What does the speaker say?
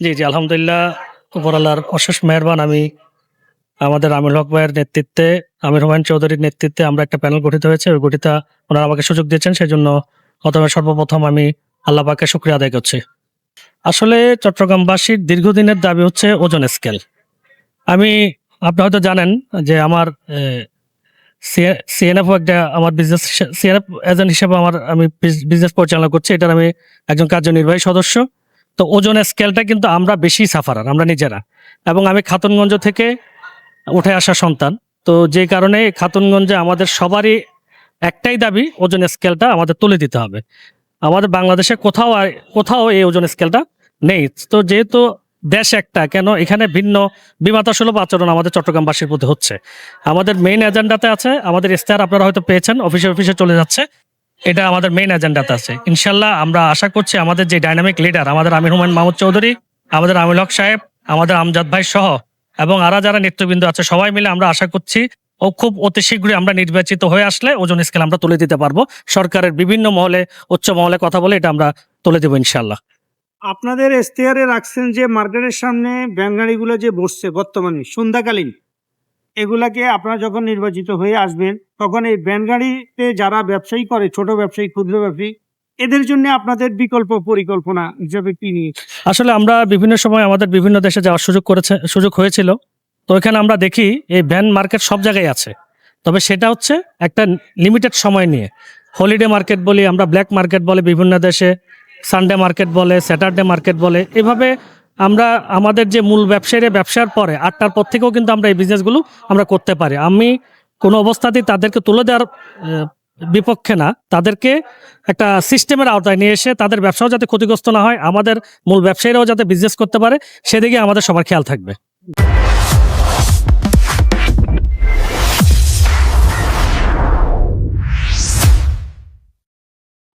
জি জি, আলহামদুলিল্লাহ উপরাল্লাহর অশেষ মেহরবান। আমি আমাদের আমির হক ভাইয়ের নেতৃত্বে, আমির হুমায়ুন চৌধুরীর নেতৃত্বে আমরা একটা প্যানেল গঠিত হয়েছে। ওই গঠিত ওনারা আমাকে সুযোগ দিয়েছেন সেই জন্য প্রথমে সর্বপ্রথম আমি আল্লাহ পাকে শুক্রিয়া আদায় করছি। আসলে চট্টগ্রামবাসীর দীর্ঘদিনের দাবি হচ্ছে ওজন স্কেল। আমি, আপনি হয়তো জানেন যে আমার সিএনএফ একটা আমার বিজনেস সিএনএফ এজেন্ট হিসেবে আমার, আমি বিজনেস পরিচালনা করছি। এটার আমি একজন কার্যনির্বাহী সদস্য। তো ওজনের স্কেলটা কিন্তু আমরা বেশি সাফারার, আমরা নিজেরা। এবং আমি খাতুনগঞ্জ থেকে উঠে আসা সন্তান। তো যে কারণে খাতুনগঞ্জে আমাদের সবারই একটাই দাবি ওজন স্কেলটা আমাদের তুলে দিতে হবে। আমাদের বাংলাদেশে কোথাও আর- কোথাও এই ওজন স্কেলটা নেই। তো যেহেতু দেশ একটা, কেন এখানে ভিন্ন বিমাতাসুলভ আচরণ আমাদের চট্টগ্রামবাসীর প্রতি হচ্ছে। আমাদের মেইন এজেন্ডাতে আছে, আমাদের ইস্তাহার আপনারা হয়তো পেয়েছেন অফিসে অফিসে চলে যাচ্ছে। এটা আমাদের মেইন এজেন্ডাতে আছে। ইনশাল্লাহ আমরা আশা করছি আমাদের যে ডাইনামিক লিডার আমাদের আমির হুমায়ুন মাহমুদ চৌধুরী, আমাদের আমিল হক সাহেব, আমাদের আমজাদ ভাই সহ, এবং আরা যারা নেতৃবৃন্দ আছে, সবাই মিলে আমরা আশা করছি ও খুব অতি শীঘ্রই আমরা নির্বাচিত হয়ে আসলে ওজন স্কেল আমরা তুলে দিতে পারব। সরকারের বিভিন্ন মহলে, উচ্চ মহলে কথা বলে এটা আমরা তুলে দেবো ইনশাল্লাহ। আপনাদের এস্তেয়ারে রাখছেন যে মার্কেটের সামনে ভ্যান গাড়িগুলো যে বসছে বর্তমানে, সন্ধ্যাকালীন। এগুলাকে আপনারা যখন নির্বাচিত হয়ে আসবেন, তখন এই ভ্যান গাড়িতে যারা ব্যবসায়ী করে, ছোট ব্যবসায়ী, ক্ষুদ্র ব্যবসায়ী, এদের জন্য আপনাদের বিকল্প পরিকল্পনা হিসেবে কি নিয়ে আসলে আমরা বিভিন্ন সময় আমাদের বিভিন্ন দেশে যাওয়ার সুযোগ করেছে, সুযোগ হয়েছিল। তো এখানে আমরা দেখি, এই ভ্যান মার্কেট সব জায়গায় আছে। তবে সেটা হচ্ছে একটা লিমিটেড সময় নিয়ে। হলিডে মার্কেট বলি আমরা ব্ল্যাক মার্কেট বলে বিভিন্ন দেশে সানডে মার্কেট বলে স্যাটারডে মার্কেট বলে, এভাবে আমরা আমাদের যে মূল ব্যবসায়ীরা ব্যবসার পরে আটটার পর থেকেও কিন্তু আমরা এই বিজনেসগুলো আমরা করতে পারি। আমি কোনো অবস্থাতেই তাদেরকে তুলে দেওয়ার বিপক্ষে না। তাদেরকে একটা সিস্টেমের আওতায় নিয়ে এসে তাদের ব্যবসাও যাতে ক্ষতিগ্রস্ত না হয়, আমাদের মূল ব্যবসায়ীরাও যাতে বিজনেস করতে পারে, সেদিকে আমাদের সবার খেয়াল থাকবে।